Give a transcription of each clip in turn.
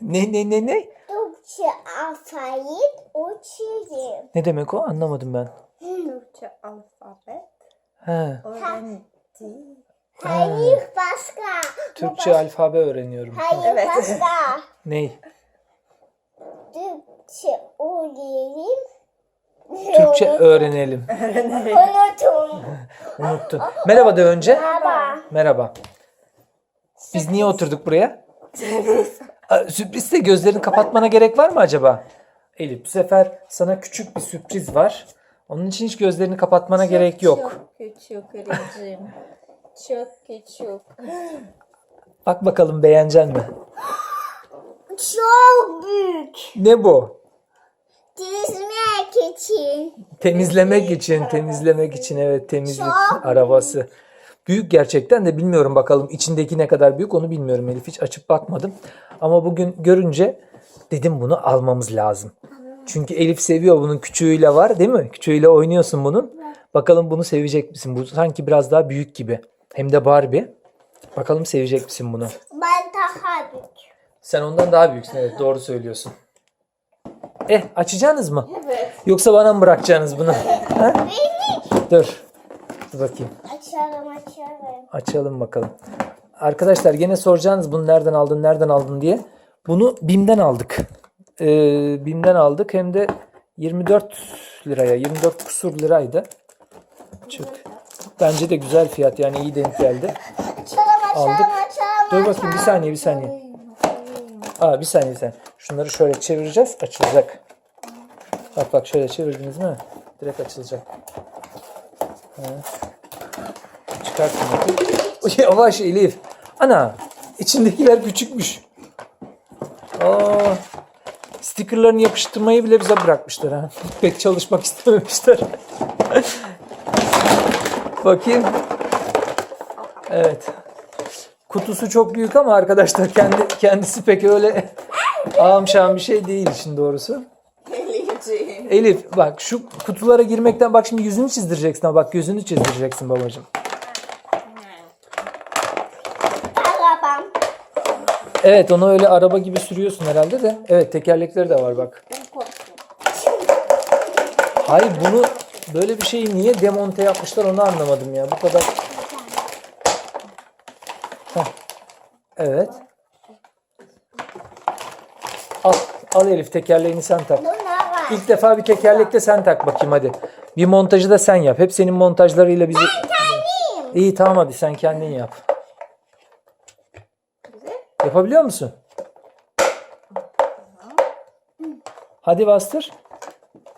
Ne ne ne ne? Türkçe alfabet uçurum. Ne demek o? Anlamadım ben. Türkçe alfabet He, öğrendi. Hayır başka. Türkçe alfabe öğreniyorum. Hayır Evet. başka. Ney? Türkçe öğrenelim. Türkçe öğrenelim. Unutun. Unuttun. Merhaba de önce. Baba. Merhaba. Biz niye oturduk buraya? Aa, Sürprizde gözlerini kapatmana gerek var mı acaba? Elif bu sefer sana küçük bir sürpriz var. Onun için hiç gözlerini kapatmana gerek yok. Çok küçük rejim. Çok küçük. Bak bakalım beğenecek mi? Çok büyük. Ne bu? Dizmek için. Temizlemek için, temizlemek için evet temizlik Çok arabası. Büyük gerçekten de bilmiyorum bakalım içindeki ne kadar büyük onu bilmiyorum Elif hiç açıp bakmadım. Ama bugün görünce dedim bunu almamız lazım. Çünkü Elif seviyor bunun küçüğüyle var değil mi? Küçüğüyle oynuyorsun bunun. Bakalım bunu sevecek misin? Bu sanki biraz daha büyük gibi. Hem de Barbie. Bakalım sevecek misin bunu? Ben daha büyük. Sen ondan daha büyüksün evet doğru söylüyorsun. Eh açacaksınız mı? Evet. Yoksa bana mı bırakacaksınız bunu? Ha? Dur. Dur bakayım. Açalım açalım. Açalım bakalım. Arkadaşlar gene soracaksınız bunu nereden aldın nereden aldın diye. Bunu BİM'den aldık. Ee, BİM'den aldık hem de 24 liraya 24 kusur liraydı. Çok. Bence de güzel fiyat yani iyi denk geldi. Açalım açalım Aldık. açalım. Dur bakayım bir saniye bir saniye. Aa bir saniye saniye. Şunları şöyle çevireceğiz açılacak. Bak bak şöyle çevirdiniz mi? Direkt açılacak. Ha. Çıkartın Yavaş Elif. Ana içindekiler küçükmüş. Aa, stickerlarını yapıştırmayı bile bize bırakmışlar ha. Pek çalışmak istememişler. Bakayım. Evet. Kutusu çok büyük ama arkadaşlar kendi kendisi pek öyle ağam bir şey değil işin doğrusu. Elif bak şu kutulara girmekten bak şimdi yüzünü çizdireceksin ha bak gözünü çizdireceksin babacığım. Arabam. Evet onu öyle araba gibi sürüyorsun herhalde de. Evet tekerlekleri de var bak. Hayır bunu böyle bir şeyi niye demonte yapmışlar onu anlamadım ya. Bu kadar. Heh. Evet. Al, al Elif tekerleğini sen tak. İlk defa bir tekerlekte sen tak bakayım hadi. Bir montajı da sen yap. Hep senin montajlarıyla bizi... İyi tamam hadi sen kendin yap. Yapabiliyor musun? Hadi bastır.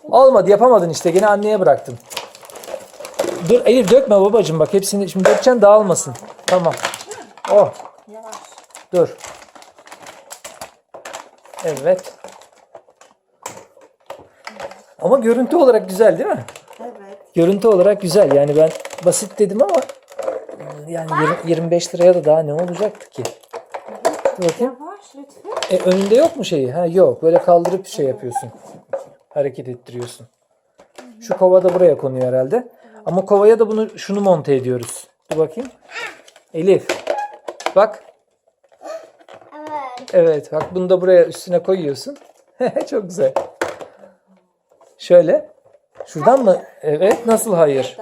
Olmadı yapamadın işte gene anneye bıraktım. Dur Elif dökme babacığım bak hepsini şimdi dökeceksin dağılmasın. Tamam. Oh dur. Evet. Ama görüntü olarak güzel değil mi? Evet. Görüntü olarak güzel. Yani ben basit dedim ama yani yirmi- 25 liraya da daha ne olacaktı ki? Dur bakayım. Yavaş lütfen. E, önünde yok mu şeyi? Ha yok. Böyle kaldırıp şey yapıyorsun. Hareket ettiriyorsun. Şu kova da buraya konuyor herhalde. Ama kovaya da bunu şunu monte ediyoruz. Dur bakayım. Elif. Bak. Evet. Evet bak bunu da buraya üstüne koyuyorsun. Çok güzel. Şöyle. Şuradan mı? Evet. Nasıl hayır?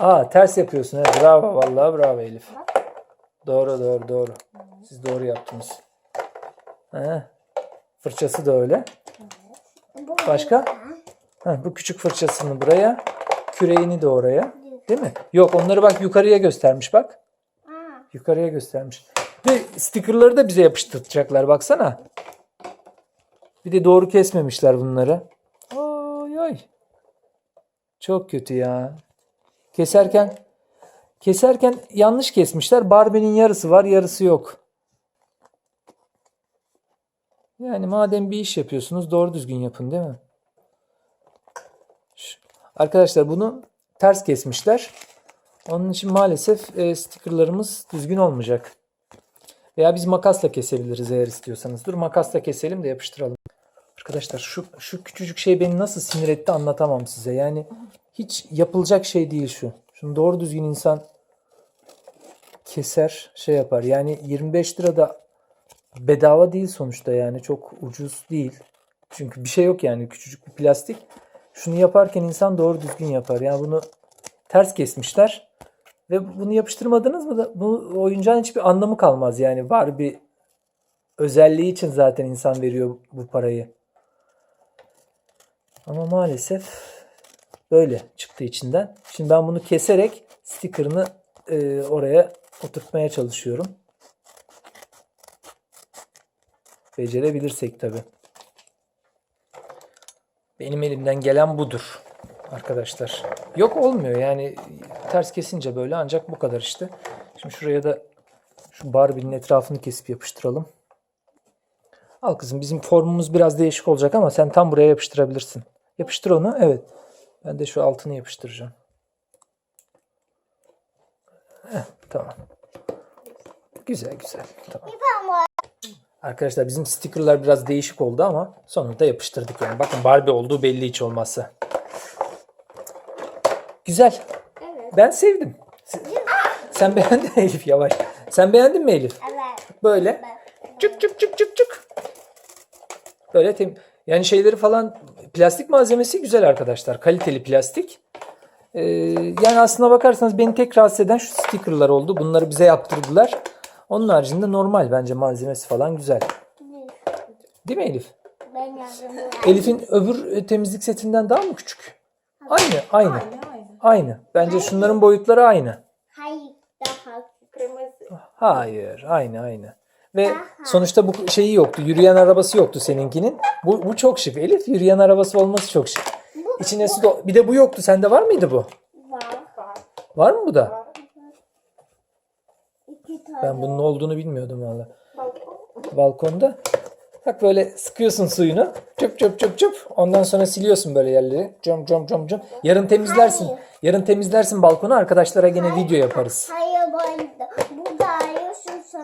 Aa ters yapıyorsun. Evet, bravo vallahi bravo Elif. Doğru doğru doğru. Siz doğru yaptınız. Ha. Fırçası da öyle. Başka? Ha, bu küçük fırçasını buraya. Küreğini de oraya. Değil mi? Yok onları bak yukarıya göstermiş bak. Yukarıya göstermiş. Ve stickerları da bize yapıştıracaklar baksana. Bir de doğru kesmemişler bunları. Oy. Çok kötü ya. Keserken keserken yanlış kesmişler. Barbie'nin yarısı var, yarısı yok. Yani madem bir iş yapıyorsunuz doğru düzgün yapın değil mi? Arkadaşlar bunu ters kesmişler. Onun için maalesef e, stickerlarımız düzgün olmayacak. Veya biz makasla kesebiliriz eğer istiyorsanız. Dur makasla keselim de yapıştıralım. Arkadaşlar şu şu küçücük şey beni nasıl sinir etti anlatamam size. Yani hiç yapılacak şey değil şu. Şunu doğru düzgün insan keser şey yapar. Yani 25 lira da bedava değil sonuçta yani çok ucuz değil. Çünkü bir şey yok yani küçücük bir plastik. Şunu yaparken insan doğru düzgün yapar. Yani bunu ters kesmişler ve bunu yapıştırmadınız mı da bu oyuncağın hiçbir anlamı kalmaz yani var bir özelliği için zaten insan veriyor bu parayı. Ama maalesef böyle çıktı içinden. Şimdi ben bunu keserek sticker'ını e, oraya oturtmaya çalışıyorum. Becerebilirsek tabi. Benim elimden gelen budur arkadaşlar. Yok olmuyor yani ters kesince böyle ancak bu kadar işte. Şimdi şuraya da şu Barbie'nin etrafını kesip yapıştıralım. Al kızım bizim formumuz biraz değişik olacak ama sen tam buraya yapıştırabilirsin. Yapıştır onu evet. Ben de şu altını yapıştıracağım. Heh, tamam. Güzel güzel. Tamam. Arkadaşlar bizim stickerlar biraz değişik oldu ama sonunda yapıştırdık yani. Bakın Barbie olduğu belli hiç olmazsa. Güzel. Evet. Ben sevdim. Sen- Sen beğendin Elif yavaş. Sen beğendin mi Elif? Evet. Böyle. Çık çık çık çık çık. Böyle tem yani şeyleri falan plastik malzemesi güzel arkadaşlar. Kaliteli plastik. Ee, yani aslına bakarsanız beni tek rahatsız eden şu stickerlar oldu. Bunları bize yaptırdılar. Onun haricinde normal bence malzemesi falan güzel. Değil mi Elif? Ben. Elif'in öbür e, temizlik setinden daha mı küçük? Aynı, aynı. Aynı aynı. Aynı. Bence şunların boyutları aynı. Hayır daha. Kırmızı. Hayır, aynı aynı. Ve sonuçta bu şeyi yoktu. Yürüyen arabası yoktu seninkinin. Bu, bu çok şık. Elif yürüyen arabası olması çok şık. İçine su do- Bir de bu yoktu. Sende var mıydı bu? Var. Var. Mı bu da? İki tane. Ben bunun olduğunu bilmiyordum valla. Balkon. Balkonda. Bak böyle sıkıyorsun suyunu. Çöp çöp çöp çöp. Ondan sonra siliyorsun böyle yerleri. Cam cam cam cam. Yarın temizlersin. Yarın temizlersin balkonu. Arkadaşlara gene video yaparız. Hayır. Burada arıyorsun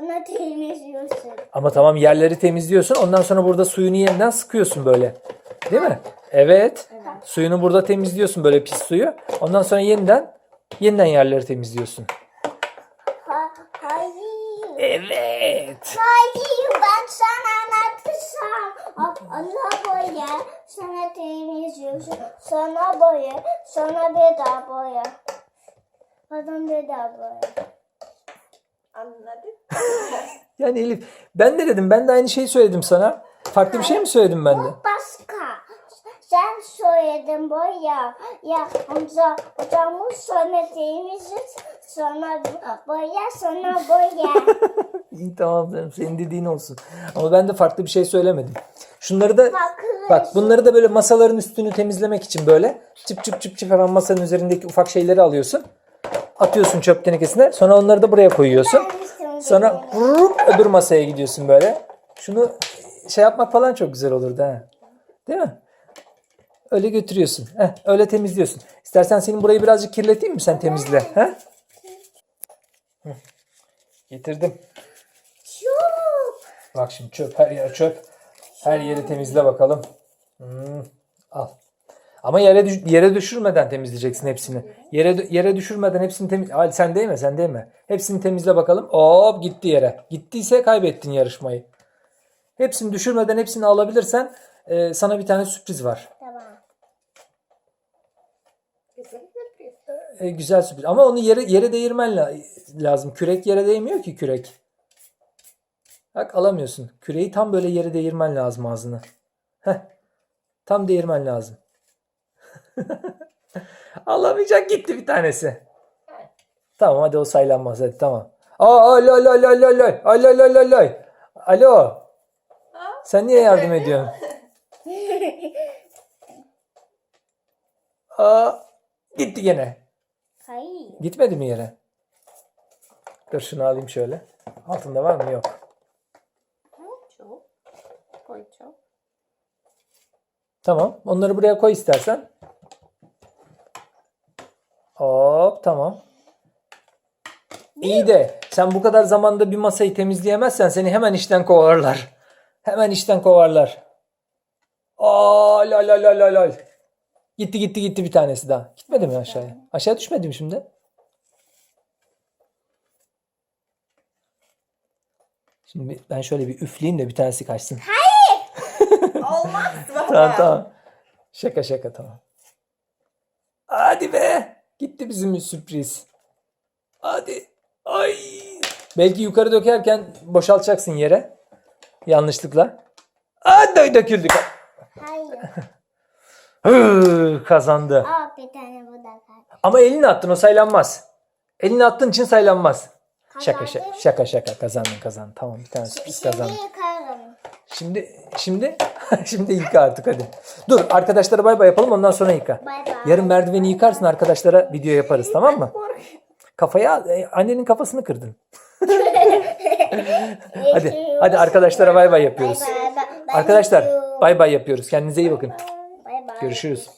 sonra temizliyorsun. Ama tamam yerleri temizliyorsun. Ondan sonra burada suyunu yeniden sıkıyorsun böyle. Değil mi? Evet. Suyunu burada temizliyorsun böyle pis suyu. Ondan sonra yeniden yeniden yerleri temizliyorsun. Ha, hayır. Evet. Hayır ben sana anlatırsam. A- Allah boya. Sana temizliyorsun. Sana boya. Sana bir daha boya. Adam bir daha boya. Anladık. Yani Elif ben de dedim ben de aynı şeyi söyledim sana. Farklı bir şey mi söyledim ben de? Bu başka. Sen söyledin boya. Ya amca hocamı sonra temizliyorsun. Sonra boya sonra boya. İyi tamam canım senin dediğin olsun. Ama ben de farklı bir şey söylemedim. Şunları da Bak, bak bunları da böyle masaların üstünü temizlemek için böyle çıp çıp çıp çıp hemen masanın üzerindeki ufak şeyleri alıyorsun. Atıyorsun çöp tenekesine. Sonra onları da buraya koyuyorsun. Sonra vurup öbür masaya gidiyorsun böyle. Şunu şey yapmak falan çok güzel olurdu ha. Değil mi? Öyle götürüyorsun. Heh, öyle temizliyorsun. İstersen senin burayı birazcık kirleteyim mi sen temizle? Hı. Getirdim. Çok. Bak şimdi çöp her yer çöp. Her yeri temizle bakalım. Hmm, al. Ama yere düş- yere düşürmeden temizleyeceksin hepsini. Yere yere düşürmeden hepsini temiz. Al sen değme sen değme. Hepsini temizle bakalım. Hop gitti yere. Gittiyse kaybettin yarışmayı. Hepsini düşürmeden hepsini alabilirsen e, sana bir tane sürpriz var. Tamam. E, güzel sürpriz. Ama onu yere yere değirmen la- lazım. Kürek yere değmiyor ki kürek. Bak alamıyorsun. Küreği tam böyle yere değirmen lazım ağzını. Heh. Tam değirmen lazım. Alamayacak gitti bir tanesi. Tamam hadi o saylanmaz hadi tamam. Aa alo alo alo alo alo alo alo alo alo alo sen niye yardım ediyorsun? Aa gitti gene. Hayır. Gitmedi mi yere? Dur şunu alayım şöyle. Altında var mı? Yok. Koy çok. Tamam. Onları buraya koy istersen. Hop tamam. İyi de sen bu kadar zamanda bir masayı temizleyemezsen seni hemen işten kovarlar. Hemen işten kovarlar. Aa lal lal lal lal. Gitti gitti gitti bir tanesi daha. Gitmedi mi aşağıya? Aşağı düşmedi mi şimdi? Şimdi ben şöyle bir üfleyeyim de bir tanesi kaçsın. Olmaz baba. Tamam tamam. Şaka şaka tamam. Hadi be. Gitti bizim sürpriz. Hadi. Ay. Belki yukarı dökerken boşaltacaksın yere. Yanlışlıkla. Hadi döküldük. Hayır. Hı, kazandı. Aa bir tane bu da kaldı. Ama elini attın o saylanmaz. Elini attığın için saylanmaz. Şaka şaka şaka şaka kazandın kazandın. Tamam bir tane sürpriz Şimdi kazandın. yıkarım. Şimdi şimdi şimdi yıka artık hadi. Dur arkadaşlara bay bay yapalım ondan sonra yıka. Bay bay. Yarın merdiveni yıkarsın arkadaşlara video yaparız tamam mı? Kafaya e, annenin kafasını kırdın. Hadi hadi arkadaşlara bay bay yapıyoruz. Arkadaşlar bay bay yapıyoruz. Kendinize iyi bakın. Bay bay. Görüşürüz.